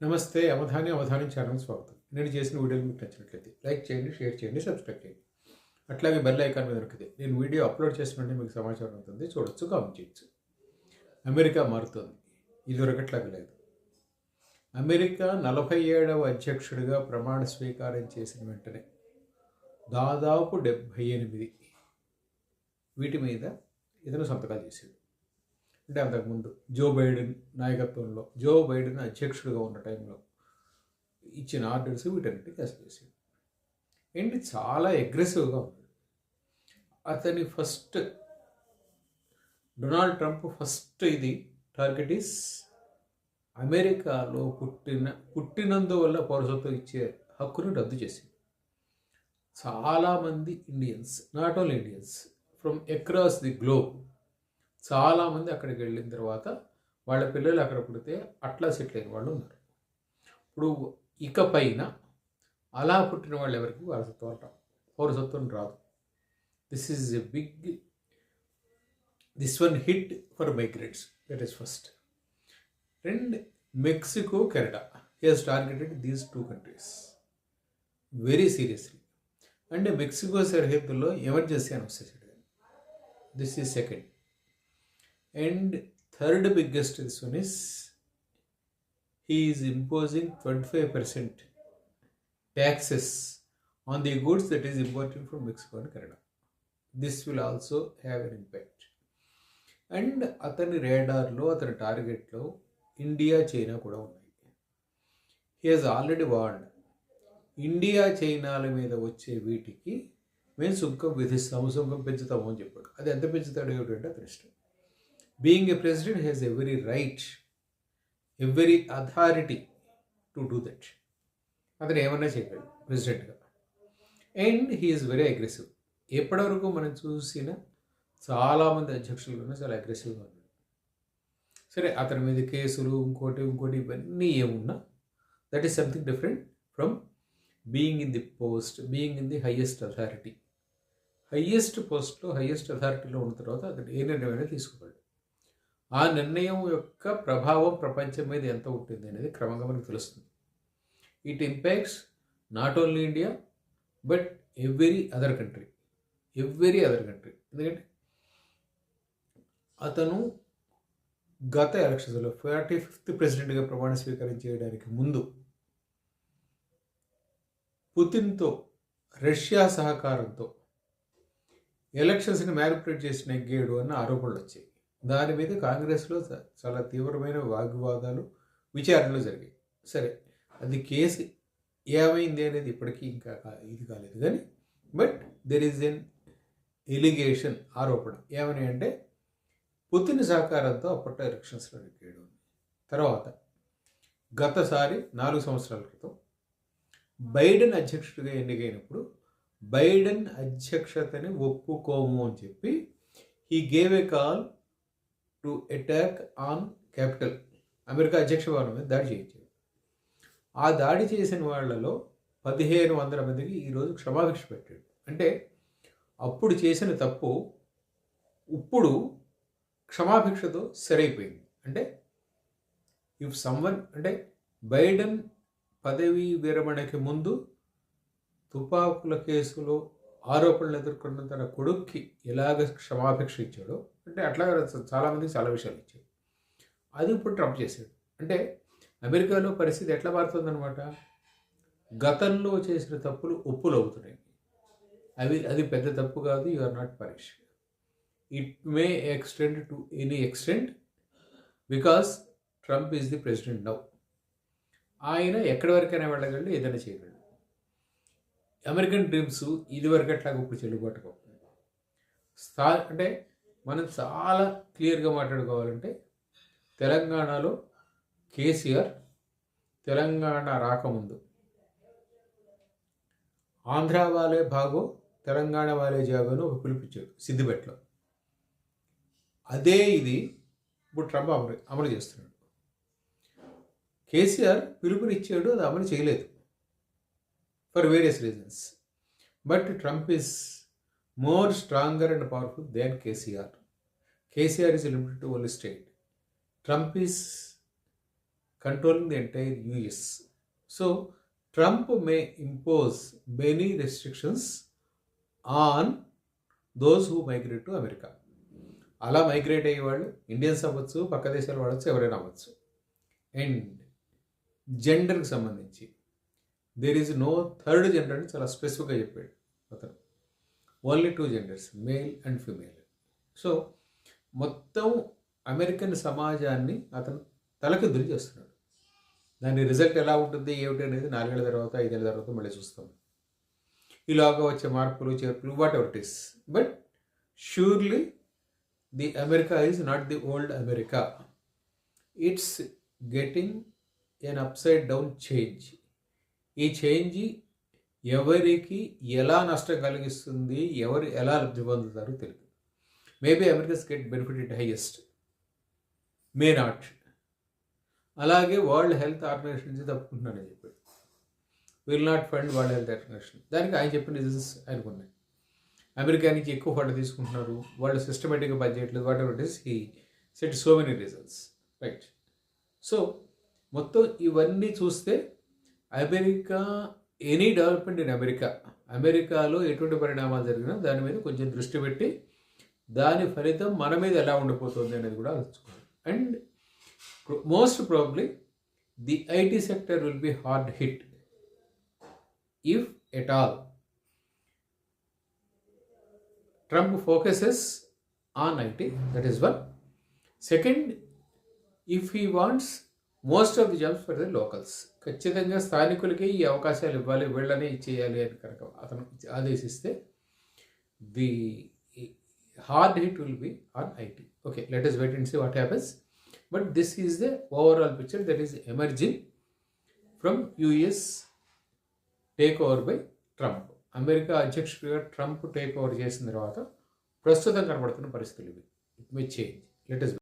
నమస్తే అవధాని అవధాని ఛానల్ స్వాగతం. నేను చేసిన వీడియోలు మీకు నచ్చినట్లయితే లైక్ చేయండి షేర్ చేయండి సబ్స్క్రైబ్ చేయండి. అట్లాగే బెల్ ఐకాన్ మీద నొక్కితే నేను వీడియో అప్లోడ్ చేసిన మీకు సమాచారం ఉంటుంది చూడొచ్చు కామెంట్ చేయొచ్చు అమెరికా మారుతోంది. ఇదివరకట్లాగా లేదు. అమెరికా నలభై ఏడవ అధ్యక్షుడిగా ప్రమాణ స్వీకారం చేసిన వెంటనే దాదాపు డెబ్భై ఎనిమిది వీటి మీద ఇతను సంతకాలు చేశాడు. అంటే అంతకుముందు జో బైడెన్ నాయకత్వంలో జో బైడెన్ అధ్యక్షుడిగా ఉన్న టైంలో ఇచ్చిన ఆర్డర్స్ వీటన్నిటి అసలు ఏంటి? చాలా అగ్రెసివ్గా ఉంది అతని ఫస్ట్ డొనాల్డ్ ట్రంప్ ఫస్ట్ ఇది టార్గెట్ ఈస్ అమెరికాలో పుట్టిన పుట్టినందువల్ల పౌరసత్వం ఇచ్చే హక్కును రద్దు చేసింది చాలామంది Indians not only Indians from across the globe చాలామంది అక్కడికి వెళ్ళిన తర్వాత వాళ్ళ పిల్లలు అక్కడ పుడితే అట్లా సెటిల్ అయిన వాళ్ళు ఉన్నారు. ఇప్పుడు ఇక పైన అలా పుట్టిన వాళ్ళు ఎవరికి? వారసత్వం రావు పౌరసత్వం రాదు. This is a big this one hit for migrants that is first and Mexico Canada he has targeted these two countries very seriously అంటే మెక్సికో సరిహద్దుల్లో ఎమర్జెన్సీ అని వచ్చేసాడు this is second and third biggest this one is he is imposing 25% taxes on the goods that is imported from Mexico and Canada. This will also have an impact. And అతని రేడార్లో అతని టార్గెట్లో India China కూడా ఉన్నాయి he has already warned India చైనాల మీద వచ్చే వీటికి మేము సుంకం విధిస్తాము సుంకం పెంచుతాము అని చెప్పాడు అది ఎంత పెంచుతాడు ఏమిటంటే అతని ఇష్టం being a president has every right every authority to do that అతను ఏమన్నా చేయగలడు ప్రెసిడెంట్గా అండ్ హీఈస్ వెరీ అగ్రెసివ్ ఎప్పటివరకు మనం చూసిన చాలామంది అధ్యక్షులు చాలా అగ్రెసివ్గా ఉన్నాడు సరే అతని మీద కేసులు ఇంకోటి ఇంకోటి ఇవన్నీ ఏమున్నా that is something different from being in the post being in the highest authority highest పోస్ట్లో హయ్యెస్ట్ అథారిటీలో ఉన్న తర్వాత అతను ఏ నిర్ణయమైనా తీసుకోవాలి. ఆ నిర్ణయం యొక్క ప్రభావం ప్రపంచం మీద ఎంత ఉంటుంది అనేది క్రమంగా మనకు తెలుస్తుంది. It impacts not only India but every other country every other country ఎందుకంటే అతను గత ఎలక్షన్స్లో ఫార్టీ ఫిఫ్త్ ప్రెసిడెంట్గా ప్రమాణ స్వీకారం చేయడానికి ముందు పుతిన్తో రష్యా సహకారంతో ఎలక్షన్స్ని మ్యానిపులేట్ చేసి గేడు అన్న ఆరోపణలు వచ్చాయి. దాని మీద కాంగ్రెస్లో చాలా తీవ్రమైన వాగ్వాదాలు విచారణలు జరిగాయి. సరే అది కేసు ఏమైంది అనేది ఇప్పటికీ ఇంకా ఇది కాలేదు కానీ but there is an allegation ఆరోపణ. ఏమని అంటే పుతిన్ సహకారంతో అప్పట్లో ఎలక్షన్స్లో నెగ్గాడు తర్వాత గతసారి నాలుగు సంవత్సరాల క్రితం బైడెన్ అధ్యక్షుడిగా ఎన్నికైనప్పుడు బైడెన్ అధ్యక్షతని ఒప్పుకోము అని చెప్పి ఈ gave a call to attack on capital America అధ్యక్ష భవనం మీద దాడి చేయించారు. ఆ దాడి చేసిన వాళ్ళలో పదిహేను వందల మందికి ఈరోజు క్షమాభిక్ష పెట్టాడు. అంటే అప్పుడు చేసిన తప్పు ఇప్పుడు క్షమాభిక్షతో సరైపోయింది. అంటే ఇఫ్ సమ్వన్ అంటే బైడెన్ పదవీ విరమణకి ముందు తుపాకుల కేసులో ఆరోపణలు ఎదుర్కొన్న తన కొడుక్కి ఎలాగ క్షమాభిక్ష ఇచ్చాడో అంటే అట్లాగే చాలామందికి చాలా విషయాలు ఇచ్చాయి అది ఇప్పుడు ట్రంప్ చేశాడు. అంటే అమెరికాలో పరిస్థితి ఎట్లా మారుతుందన్నమాట? గతంలో చేసిన తప్పులు ఒప్పులు అవుతున్నాయి. అవి అది పెద్ద తప్పు కాదు you are not punish it may extend to any extent because Trump is the president now ఆయన ఎక్కడి వరకైనా వెళ్ళగలడు ఏదైనా చేయగలడు. అమెరికన్ డ్రీమ్స్ ఇదివరకు అట్లాగా ఇప్పుడు చెల్లుబాటు స్థా అంటే మనం చాలా క్లియర్గా మాట్లాడుకోవాలంటే తెలంగాణలో కేసీఆర్ తెలంగాణ రాకముందు. ఆంధ్ర వాలే భాగో తెలంగాణ వాలే జాగోను ఒక పిలిపించాడు సిద్దిపేటలో. అదే ఇది ఇప్పుడు ట్రంప్ అమలు అమలు చేస్తున్నాడు. కేసీఆర్ పిలుపునిచ్చాడు అది అమలు చేయలేదు. For various reasons. But Trump is more stronger and powerful then KCR. KCR is limited to only state. Trump is controlling the entire US. So Trump may impose many restrictions on those who migrate to America అలా migrate అయ్యే వాళ్ళు Indians అవ్వచ్చు పక్క దేశాలు వాడచ్చు ఎవరైనా అవ్వచ్చు. And జెండర్కి సంబంధించి there is no third gender అని చాలా స్పెసిఫిక్గా చెప్పాడు అతను. Only two genders male and female so మొత్తం అమెరికన్ సమాజాన్ని అతను తలకిద్దులు చేస్తున్నాడు. దాని రిజల్ట్ ఎలా ఉంటుంది ఏమిటి అనేది నాలుగేళ్ళ తర్వాత ఐదేళ్ళ తర్వాత మళ్ళీ చూస్తాం. ఈలోగా వచ్చే మార్పులు చేర్పులు whatever it is but surely the America is not the old America it's getting an upside down change ఈ చేంజ్ ఎవరికి ఎలా నష్టం కలిగిస్తుంది ఎవరు ఎలా లబ్ధి పొందుతారో తెలియదు maybe Americans get benefit it highest may not అలాగే వరల్డ్ హెల్త్ ఆర్గనైజేషన్ నుంచి తప్పుకుంటున్నానని చెప్పాడు will not fund World Health Organization దానికి ఆయన చెప్పిన రీజన్స్ ఆయనకున్నాయి అమెరికా నుంచి ఎక్కువ ఫండ్ తీసుకుంటున్నారు. వాళ్ళు సిస్టమేటిక్గా బడ్జెట్లు whatever it is he set so many reasons right so మొత్తం ఇవన్నీ చూస్తే America any development in America అమెరికాలో ఎటువంటి పరిణామాలు జరిగినా దాని మీద కొంచెం దృష్టి పెట్టి దాని ఫలితం మన మీద ఎలా ఉండిపోతుంది అనేది కూడా ఆలోచించుకోవాలి. And most probably the IT sector will be hard hit if at all Trump focuses on IT that is one second if he wants most of the jobs for the locals ఖచ్చితంగా స్థానికులకి ఈ అవకాశాలు ఇవ్వాలి వీళ్ళని చేయాలి అని కనుక అతను ఆదేశిస్తే the hard hit will be on IT okay let us wait and see what happens but this is the overall picture that is emerging from US take over by Trump America అధ్యక్షుడిగా Trump take over చేసిన తర్వాత ప్రస్తుతం కనబడుతున్న పరిస్థితులు ఇవి. It may change let us